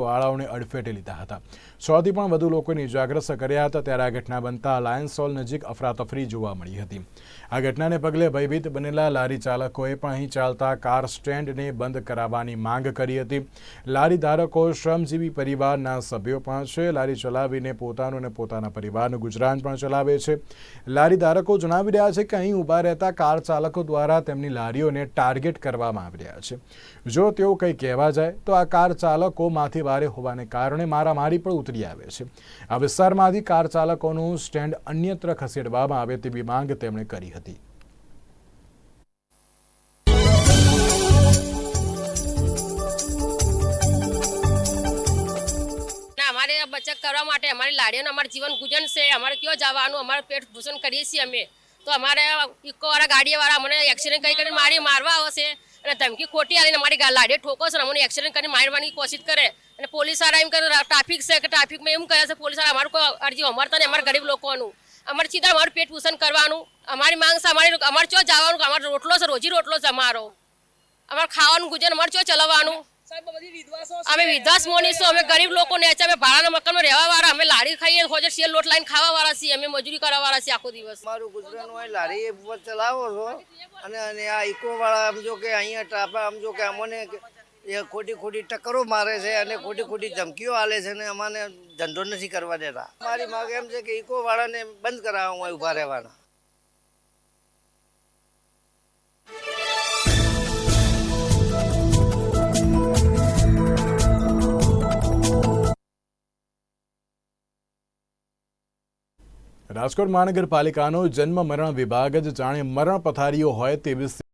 વાળાઓને અડફેટે લીધા હતા. સોથી પણ વધુ લોકોને ઇજાગ્રસ્ત કર્યા હતા, ત્યારે આ ઘટના બનતા લાયન્સ હોલ નજીક અફરાતફરી જોવા મળી હતી. આ ઘટનાને પગલે ભયભીત બનેલા લારી ચાલકોએ પણ અહીં ચાલતા કાર સ્ટેન્ડને બંધ કરાવવાની માંગ કરી હતી. લારી ધારકો, શ્રમજીવી પરિવારના સભ્યો પણ છે. લારી ચલાવીને પોતાનું અને પોતાના પરિવારનું ગુજરાન પણ ચલાવે છે. લારી ધારકો જણાવી રહ્યા છે કે અહીં ઊભા રહેતા કાર ચાલકો દ્વારા તેમની લારીઓને ટાર્ગેટ કરવામાં આવી રહ્યા છે. જો તેઓ કંઈ કહેવા જાય, તો આ કાર ચાલકો માથી વારે હોવાને કારણે મારામારી પણ ઉતરી આવે છે. આ વિસ્તારમાંથી કાર ચાલકોનું સ્ટેન્ડ અન્યત્ર ખસેડવામાં આવે તેવી માંગ તેમણે કરી હતી. બચત કરવા માટે અમારી લાડીઓનું અમારું જીવન ગુજન છે. અમારે કયો જવાનું? અમારું પેટ ભૂષણ કરીએ છીએ અમે. તો અમારે ઇકોવાળા ગાડીવાળા અમને એક્સિડન્ટ કરી કરીને મારી મારવા આવશે. અને ધમકી ખોટી આવીને અમારી લાડે, ઠોકો છે અમને એક્સિડન્ટ કરીને મારવાની કોશિશ કરે. અને પોલીસવાળા એમ કરે ટ્રાફિક છે કે ટ્રાફિકમાં એમ કરે છે પોલીસવાળા અમારું કોઈ અરજી અમારતા નહીં, અમારા ગરીબ લોકોનું. અમારે સીધા અમારું પેટ પૂષણ કરવાનું. અમારી માંગ છે, અમારી અમારે ચો જવાનું, અમારો રોટલો છે, રોજી રોટલો છે અમારો. અમારે ખાવાનું ગુજર અમારે ચો ચલાવવાનું. અમે વિધાસ મોનીશું અમે ગરીબ લોકો ને અમે ભાડાના મકાનમાં રહેવા વાળા અમે લાડી ખાઈએ હોજે છીએ લોટ લાઈન ખાવા વાળા છીએ અમે મજૂરી કરવા વાળા છીએ આખો દિવસ. મારું ગુજરાન હોય લારી ઉપર ચલાવો છો અને અને આ ઇકો વાળા આમ જો કે અહીંયા ટ્રાફા આમ જો કે અમને એ ખોટી ખોટી ટક્કરો મારે છે અને ખોટી ખોટી ધમકીઓ આલે છે અને અમાને ધંધો નથી કરવા દેતા. મારી માંગ એમ છે કે ઇકો વાળાને બંધ કરાવવા હોય ઊભા રહેવાના. રાજકોટ મહાનગરપાલિકાનો જન્મ મરણ વિભાગ જ જાણે મરણ પથારીઓ હોય તેવી